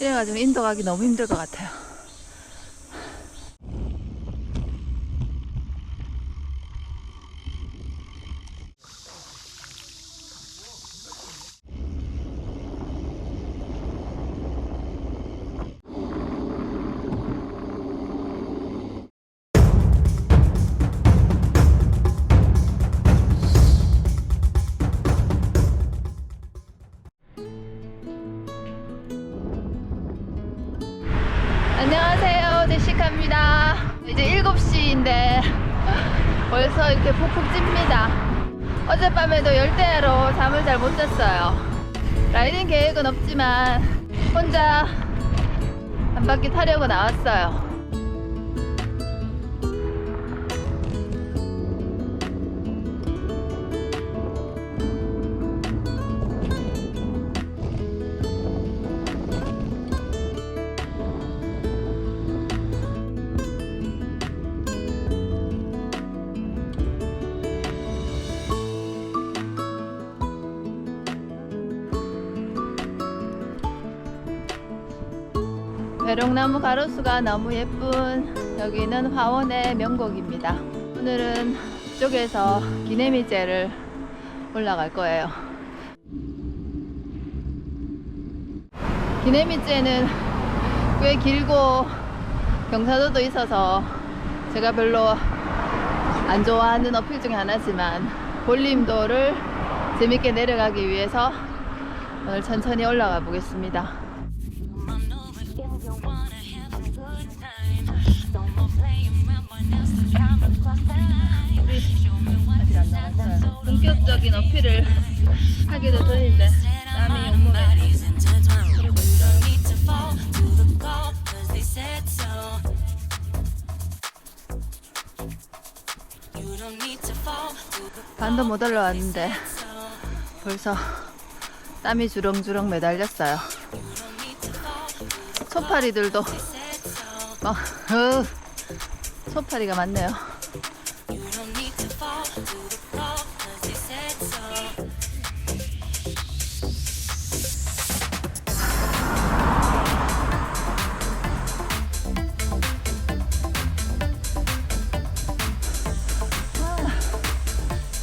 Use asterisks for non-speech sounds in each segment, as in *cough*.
이래가지고 인도 가기 너무 힘들 것 같아요. 안녕하세요. 데시카입니다. 이제 7시인데 벌써 이렇게 푹푹 찝니다. 어젯밤에도 열대야로 잠을 잘 못 잤어요. 라이딩 계획은 없지만 혼자 한 바퀴 타려고 나왔어요. 배롱나무 가로수가 너무 예쁜 여기는 화원의 명곡입니다. 오늘은 이쪽에서 기내미제를 올라갈 거예요. 기내미제는 꽤 길고 경사도도 있어서 제가 별로 안 좋아하는 어필 중에 하나지만 볼림도를 재밌게 내려가기 위해서 오늘 천천히 올라가 보겠습니다. 본격적인 어필을 전인데 땀이 온몸에 흐르고 있어요. 반도 못 올라왔는데 벌써 땀이 주렁주렁 매달렸어요. 소파리들도 막 으, 소파리가 많네요.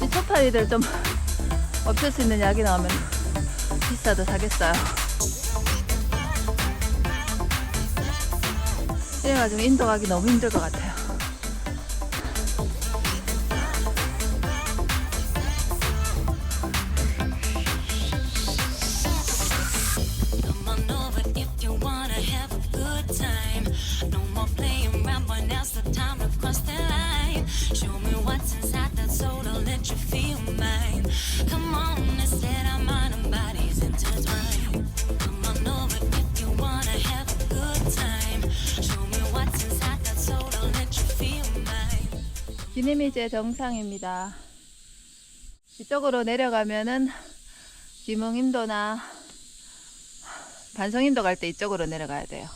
이 소파리들 좀 없앨 수 있는 약이 나오면 비싸도 사겠어요. 이래가지고 인도 가기 너무 힘들 것 같아요. 기내미제 정상입니다. 이쪽으로 내려가면은 기흥인도나 반성인도 갈 때 이쪽으로 내려가야 돼요.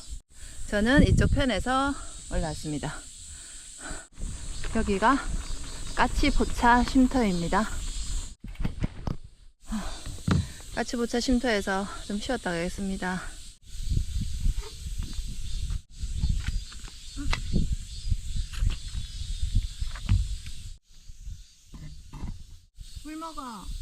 저는 이쪽 편에서 올라왔습니다. 여기가 까치포차 쉼터입니다. 까치포차 쉼터에서 좀 쉬었다 가겠습니다. 물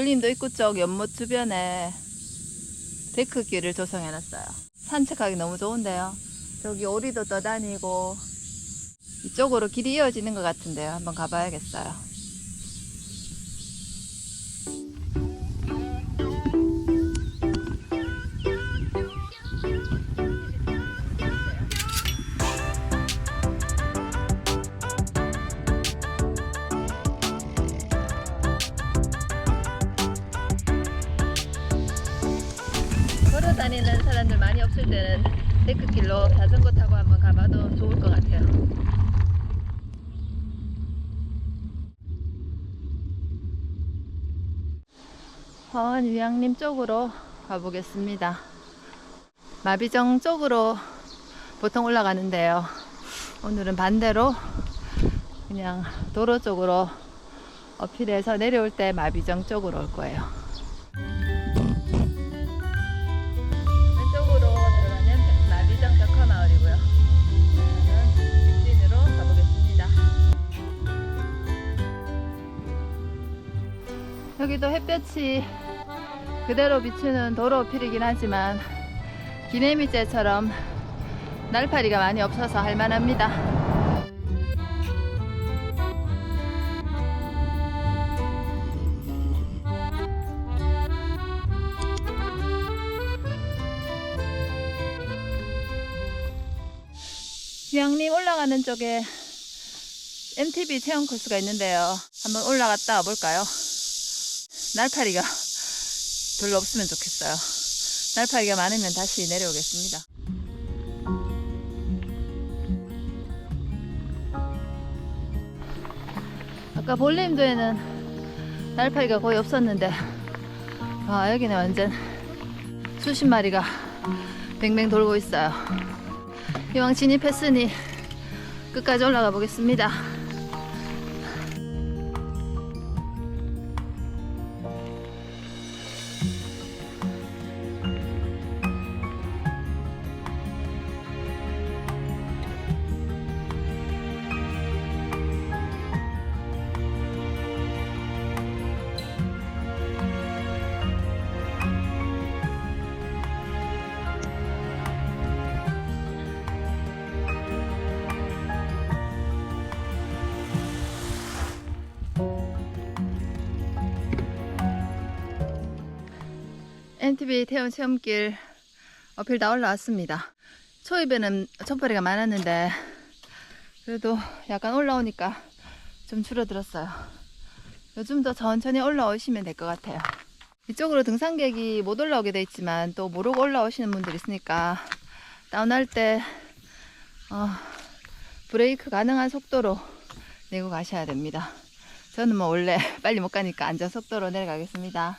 볼림도 입구 쪽 연못 주변에 데크길을 조성해 놨어요. 산책하기 너무 좋은데요. 저기 오리도 떠다니고 이쪽으로 길이 이어지는 것 같은데요. 한번 가봐야겠어요. 자전거 타고 한번 가봐도 좋을 것 같아요. 화원 위양림 쪽으로 가보겠습니다. 마비정 쪽으로 보통 올라가는데요. 오늘은 반대로 그냥 도로 쪽으로 어필해서 내려올 때 마비정 쪽으로 올 거예요. 여기도 햇볕이 그대로 비추는 도로 필이긴 하지만 기내미째처럼 날파리가 많이 없어서 할만합니다. 휴양림 올라가는 쪽에 MTB 체험 코스가 있는데요. 한번 올라갔다 와 볼까요? 날파리가 *laughs* 별로 없으면 좋겠어요. 날파리가 많으면 다시 내려오겠습니다. 아까 볼림도에는 날파리가 거의 없었는데, 아, 여기는 완전 수십 마리가 뱅뱅 돌고 있어요. 이왕 진입했으니 끝까지 올라가 보겠습니다. NTV 태원 체험길 어필 다 올라왔습니다. 초입에는 촌파리가 많았는데 그래도 약간 올라오니까 좀 줄어들었어요. 요즘 더 천천히 올라오시면 될 것 같아요. 이쪽으로 등산객이 못 올라오게 돼 있지만 또 모르고 올라오시는 분들 있으니까 다운할 때 어, 브레이크 가능한 속도로 내고 가셔야 됩니다. 저는 뭐 원래 *laughs* 빨리 못 가니까 안전 속도로 내려가겠습니다.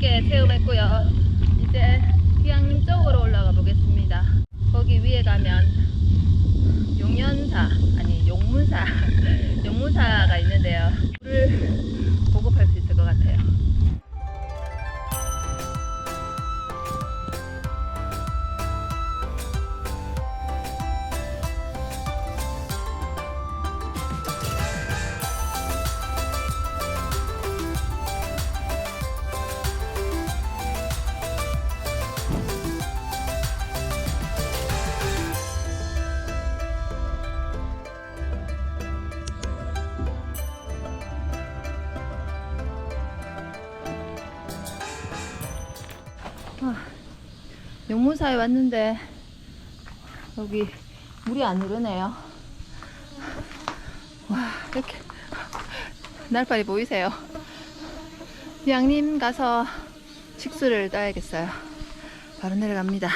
재밌게 체험했고요. 이제 기양림 쪽으로 올라가 보겠습니다. 거기 위에 가면 용문사에 왔는데 여기 물이 안 흐르네요. 와 이렇게 날파리 보이세요? 양림 가서 식수를 따야겠어요. 바로 내려갑니다.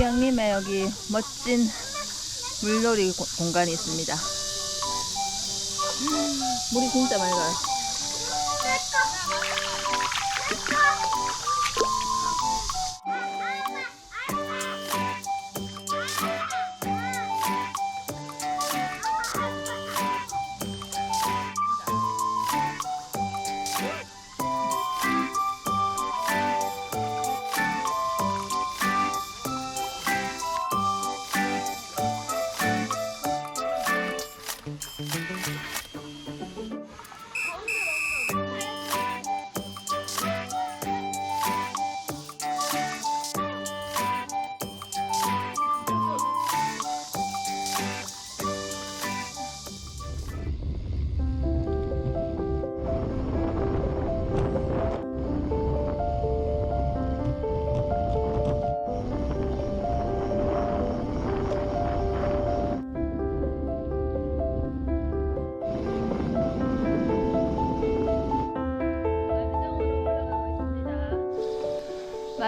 기양림에 여기 멋진 물놀이 고- 공간이 있습니다. 음, 물이 진짜 맑아요.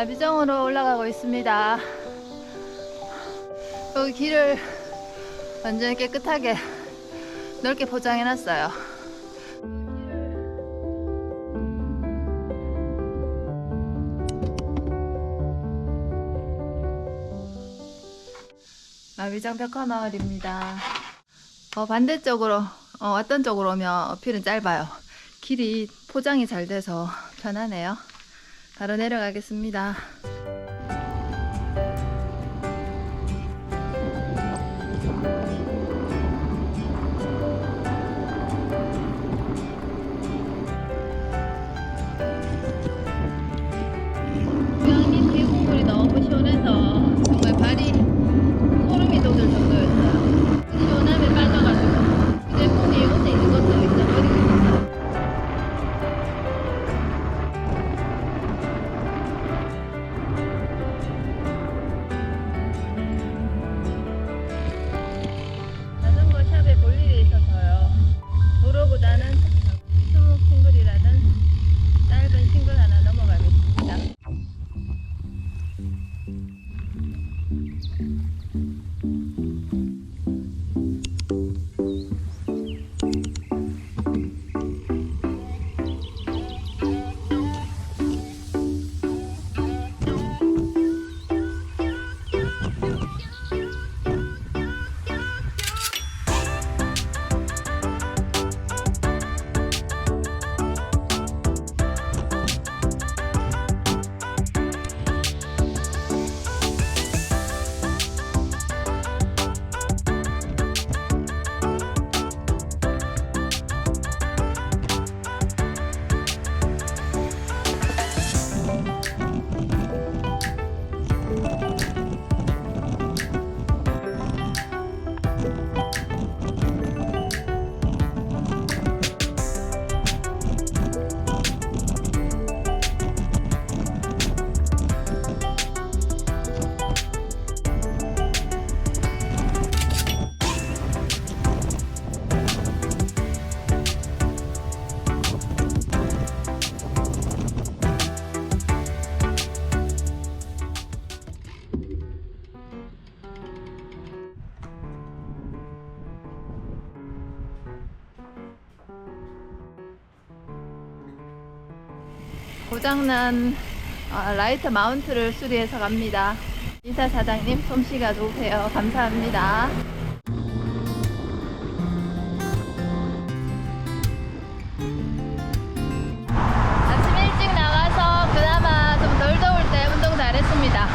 마비정으로 올라가고 있습니다. 여기 길을 완전히 깨끗하게 넓게 포장해 놨어요. 마비정 벽화마을입니다. 어, 반대쪽으로 어, 왔던 쪽으로 오면 어필은 짧아요. 길이 포장이 잘 돼서 편하네요. 바로 내려가겠습니다. 고장난 어, 라이트 마운트를 수리해서 갑니다. 이사 사장님 솜씨가 좋으세요. 감사합니다. 아침 일찍 나가서 그나마 좀 덜 더울 때 운동 잘했습니다.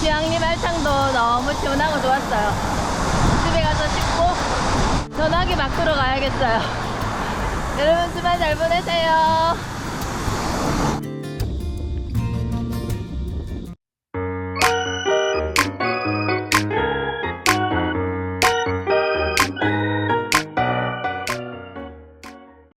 지향리 말창도 너무 시원하고 좋았어요. 집에 가서 씻고 전화기 막 들어가야겠어요. *laughs* 여러분 주말 잘 보내세요.